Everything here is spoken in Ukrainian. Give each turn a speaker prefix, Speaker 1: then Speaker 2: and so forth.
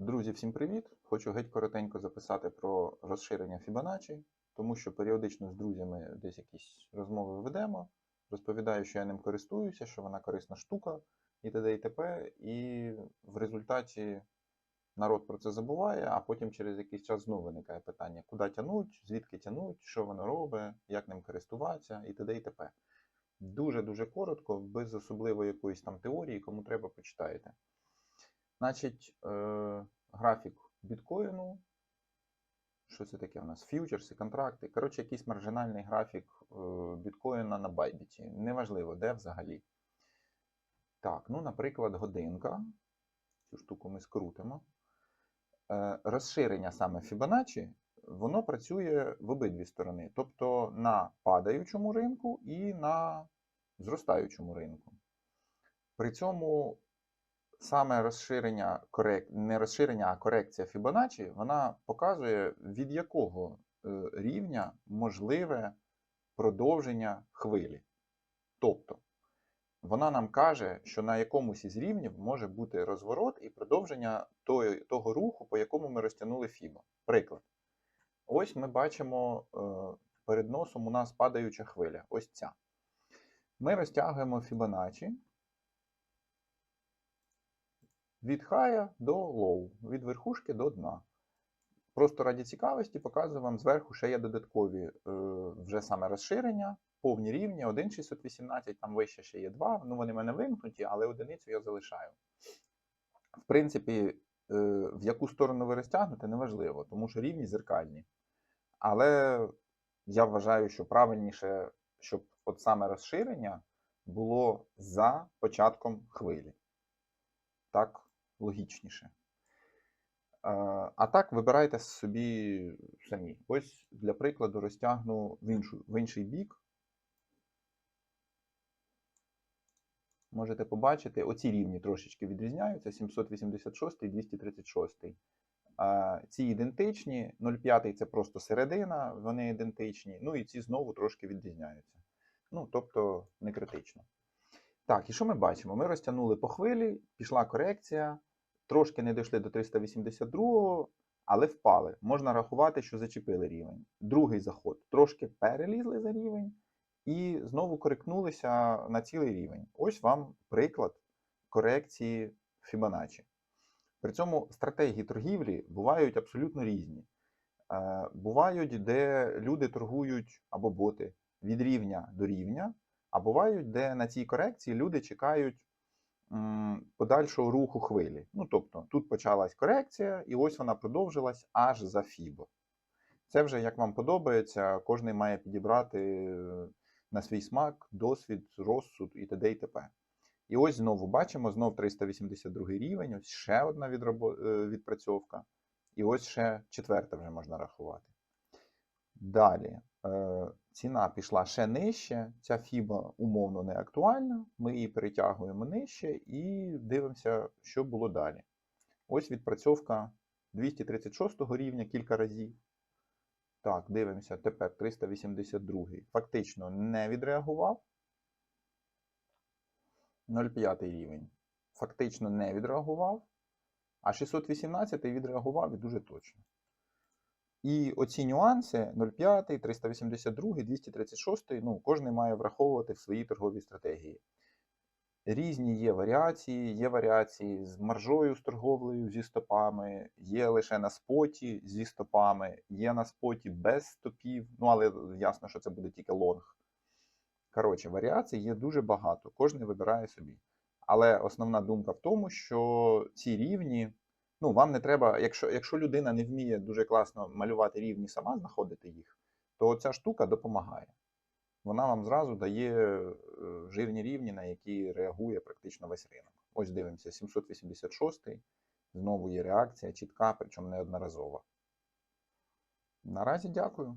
Speaker 1: Друзі, всім привіт! Хочу геть коротенько записати про розширення Fibonacci, тому що періодично з друзями десь якісь розмови ведемо. Розповідаю, що я ним користуюся, що вона корисна штука і т.д. і т.п. І в результаті народ про це забуває, а потім через якийсь час знову виникає питання, куди тянуть, звідки тянуть, що воно робить, як ним користуватися і т.д. і т.п. Дуже-дуже коротко, без особливої якоїсь там теорії, кому треба, почитаєте. Значить, е, графік біткоїну. Що це таке у нас? Ф'ючерси, контракти. Коротше, якийсь маржинальний графік е, біткоїна на Байбіті. Неважливо, де взагалі. Так, ну, наприклад, годинка. Цю штуку ми скрутимо. Е, розширення саме Fibonacci, воно працює в обидві сторони. Тобто на падаючому ринку і на зростаючому ринку. При цьому саме розширення, корек... не розширення, а корекція Fibonacci, вона показує, від якого е, рівня можливе продовження хвилі. Тобто, вона нам каже, що на якомусь із рівнів може бути розворот і продовження того руху, по якому ми розтягнули FIBO. Приклад. Ось ми бачимо е, перед носом у нас падаюча хвиля. Ось ця. Ми розтягуємо Fibonacci від хая до лоу, від верхушки до дна. Просто раді цікавості показую вам зверху ще є додаткові е, вже саме розширення, повні рівні, 1,618, там вище ще є 2. Ну, вони в мене вимкнуті, але одиницю я залишаю. В принципі, е, в яку сторону ви розтягнете, неважливо, тому що рівні зеркальні. Але я вважаю, що правильніше, щоб от саме розширення було за початком хвилі. Так логічніше. А так вибирайте собі самі. Ось для прикладу розтягну в, іншу, в інший бік. Можете побачити, оці рівні трошечки відрізняються: 786 і 236. Ці ідентичні, 0,5 це просто середина, вони ідентичні. Ну і ці знову трошки відрізняються. Ну, тобто не критично. Так, і що ми бачимо? Ми розтягнули по хвилі, пішла корекція, трошки не дійшли до 382-го, але впали. Можна рахувати, що зачепили рівень. Другий заход трошки перелізли за рівень і знову корекнулися на цілий рівень. Ось вам приклад корекції Fibonacci. При цьому стратегії торгівлі бувають абсолютно різні. Е, Бувають, де люди торгують або боти від рівня до рівня, а бувають, де на цій корекції люди чекають подальшого руху хвилі. Ну, тобто, тут почалась корекція, і ось вона продовжилась аж за FIBO. Це вже як вам подобається, кожен має підібрати е, на свій смак, досвід, розсуд і т.д. і т.п. І ось знову бачимо, знов 382 рівень, ось ще одна е, відпрацьовка. І ось ще четверта вже можна рахувати. Далі. Ціна пішла ще нижче, ця фіба умовно не актуальна. Ми її перетягуємо нижче і дивимося, що було далі. Ось відпрацьовка 236 рівня кілька разів. Так, дивимося, тепер 382 фактично не відреагував. 0,5 рівень. Фактично не відреагував. А 618 відреагував і дуже точно. І оці нюанси 0,5, 382, 236, ну, кожен має враховувати в своїй торговій стратегії. Різні є варіації, є варіації з маржою, з торговлею, зі стопами, є лише на споті зі стопами, є на споті без стопів. Ну, але ясно, що це буде тільки лонг. Коротше, варіацій є дуже багато, кожен вибирає собі. Але основна думка в тому, що ці рівні, ну, вам не треба, якщо, якщо людина не вміє дуже класно малювати рівні, сама знаходити їх, то ця штука допомагає. Вона вам зразу дає е, жирні рівні, на які реагує практично весь ринок. Ось дивимося, 786 знову є реакція чітка, причому неодноразова. Наразі дякую.